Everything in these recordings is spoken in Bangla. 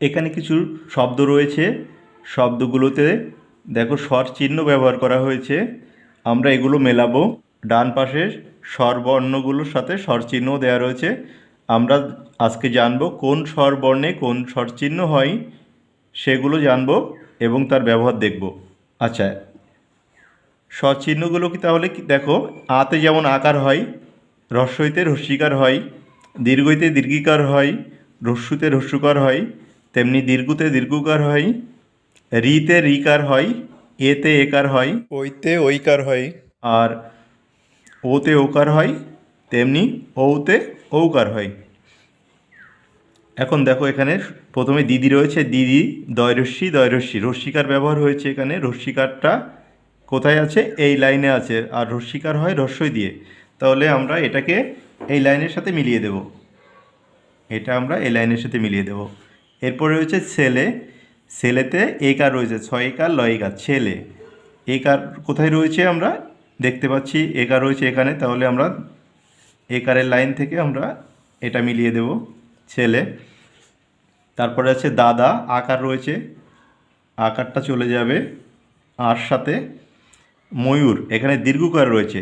এখানে কিছু শব্দ রয়েছে। শব্দগুলোতে দেখো স্বর চিহ্ন ব্যবহার করা হয়েছে। আমরা এগুলো মেলাবো। ডান পাশে স্বরবর্ণগুলোর সাথে স্বর চিহ্ন দেওয়া রয়েছে। আমরা আজকে জানব কোন স্বর বর্ণে কোন স্বর চিহ্ন হয়, সেগুলো জানব এবং তার ব্যবহার দেখব। আচ্ছা স্বর চিহ্নগুলো কি তাহলে কি, দেখো, আতে যেমন আকার হয় হ্রস্বইতে হস্যিকার হয়, দীর্ঘইতে দীর্ঘিকার হয়, রস্যুতে রস্যুকার হয় তেমনি দীর্ঘতে দীর্ঘকার হয় রিতে রিকার হয় এতে একার হয় ওইতে ওইকার হয়। আর ওতে ওকার হয় তেমনি ঔতে ঔকার হয়। এখন দেখো এখানে প্রথমে দিদি রয়েছে দিদি দয়রস্যি দয়রস্যি রস্যিকার ব্যবহার হয়েছে এখানে রস্যিকারটা কোথায় আছে? এই লাইনে আছে আর রস্যিকার হয় রস্যই দিয়ে। তাহলে আমরা এটাকে এই লাইনের সাথে মিলিয়ে দেব। এটা আমরা এই লাইনের সাথে মিলিয়ে দেব। এরপরে রয়েছে ছেলে। ছেলেতে একার রয়েছে, ছয় একার লয় একার, ছেলে। একার কোথায় রয়েছে আমরা দেখতে পাচ্ছি, একার রয়েছে এখানে, তাহলে আমরা একারের লাইন থেকে আমরা এটা মিলিয়ে দেব, ছেলে। তারপরে আছে দাদা, আকার রয়েছে। আকারটা চলে যাবে আর সাথে ময়ূর, এখানে দীর্ঘকার রয়েছে।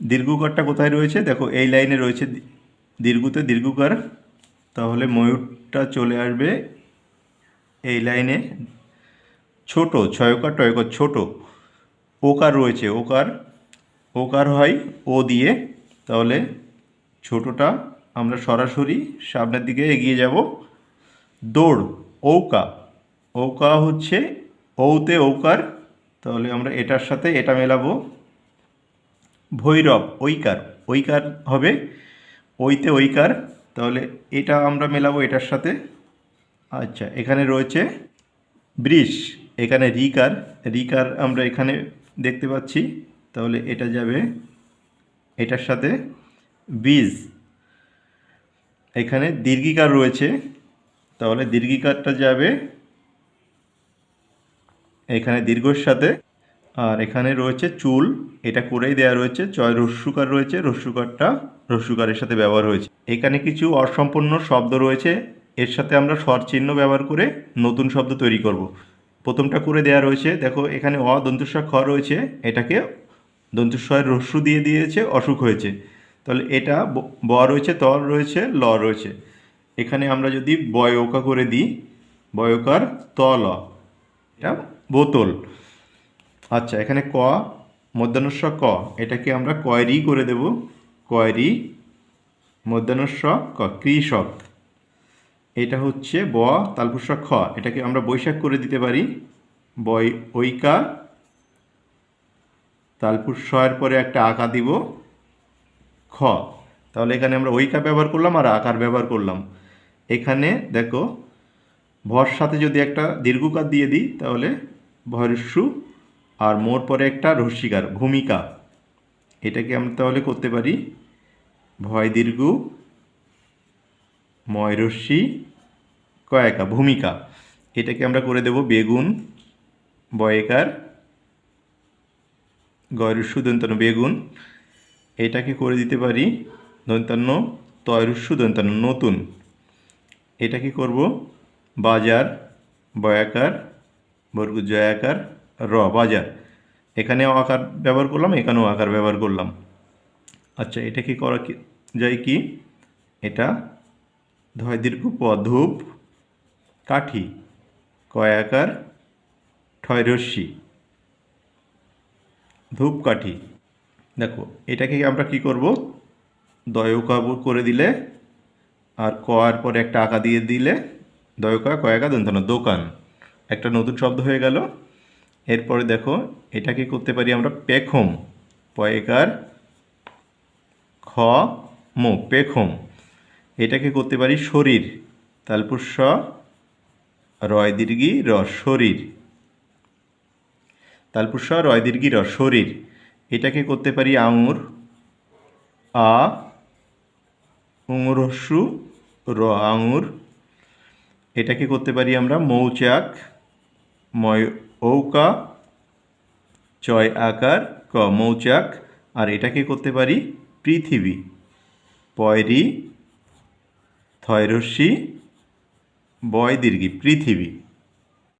দীর্ঘকারটা কোথায় রয়েছে? দেখো, এই লাইনে রয়েছে দীর্ঘতে দীর্ঘকার তাহলে ময়ূরটা চলে আসবে এই লাইনে। ছোট, ছয়কার টয়কার ছোট। ওকার রয়েছে, ওকার। ওকার হয় ও দিয়ে। তাহলে ছোটটা আমরা সরাসরি সামনের দিকে এগিয়ে যাব। দৌড় ঔকা ঔকা হচ্ছে ঔতে ঔকার তাহলে আমরা এটার সাথে এটা মেলাবো। ভৈরব, ঐকার। ঐকার হবে ওইতে ঐকার। তাহলে এটা আমরা মেলাবো এটার সাথে। আচ্ছা এখানে রয়েছে বৃষ এখানে রিকার। রিকার আমরা এখানে দেখতে পাচ্ছি। তাহলে এটা যাবে এটার সাথে বীজ। এখানে দীর্ঘিকার রয়েছে। তাহলে দীর্ঘিকারটা যাবে এখানে দীর্ঘর সাথে। আর এখানে রয়েছে চুল, এটা করেই দেওয়া রয়েছে। চয় রস্যুকার রয়েছে রস্যুকারটা রস্যুকারের সাথে ব্যবহার হয়েছে। এখানে কিছু অসম্পূর্ণ শব্দ রয়েছে। এর সাথে আমরা স্বর চিহ্ন ব্যবহার করে নতুন শব্দ তৈরি করব। প্রথমটা করে দেওয়া রয়েছে। দেখো, এখানে অ দন্তুস্বর খ রয়েছে। এটাকে দন্তুস্বয়ের রস্যু দিয়ে দিয়েছে, অসুখ হয়েছে। তাহলে এটা ব- ব রয়েছে, ত রয়েছে, ল রয়েছে। এখানে আমরা যদি বয়কা করে দিই, বয়কার ত, ল। এটা বোতল। আচ্ছা এখানে ক মধ্যাহ্নস্ব ক। এটাকে আমরা কয়রি করে দেব। কয়রি মধ্যাহ্নস্ব ক, কৃষক। এটা হচ্ছে ব তালপুস্ব খ। এটাকে আমরা বৈশাখ করে দিতে পারি। বই, ঐকা। তালপুর তালপুস্বয়ের পরে একটা আঁকা দিব। খ। তাহলে এখানে আমরা ঐকা ব্যবহার করলাম আর আকার ব্যবহার করলাম। এখানে দেখো, ভর সাথে যদি একটা দীর্ঘকার দিয়ে দিই, তাহলে ভরস্যু আর মোর পরে একটা রস্যিকার ভূমিকা। এটাকে আমরা তাহলে করতে পারি ভয় দীর্ঘ ময়রস্যি কয়েকা, ভূমিকা। এটাকে আমরা করে দেব বেগুন, বয়েকার গয়রস্যু দন্তান্ন বেগুন। এটাকে করে দিতে পারি দন্তান্ন তয়রস্যু দন্তান্ন নতুন। এটা কি করব বাজার, বয়াকার বর্গ জয়াকার র, বাজার। এখানেও আকার ব্যবহার করলাম, এখানেও আকার ব্যবহার করলাম। আচ্ছা এটা কি করা যায় কি? এটা ধয় দীর্ঘ প ধূপ কাঠি কয়াকার ঠয়রস্যি ধূপকাঠি দেখো, এটাকে আমরা কি করব? দয়কা করে দিলে, আর কয়ার পরে একটা আঁকা দিয়ে দিলে, দয়কা কয়াকা দন্তন দোকান। একটা নতুন শব্দ হয়ে গেল। এরপরে দেখো এটাকে করতে পারি আমরা? পেখম। পয়েকার খ মো, পেখম। এটাকে করতে পারি? শরীর। তালপুষ্য, রয় দীর্ঘি, র, শরীর। তালপুষ্য, রয় দীর্ঘি, র, শরীর। এটাকে করতে পারি? আঙুর। আ উঙরস্যু র, আঙুর। এটাকে করতে পারি আমরা? মৌচাক, ময় ঔকা চয় আকার, ক মৌচাক, আর এটাকে করতে পারি? পৃথিবী। পয়রি থয়রস্যি বয় দীর্ঘি, পৃথিবী।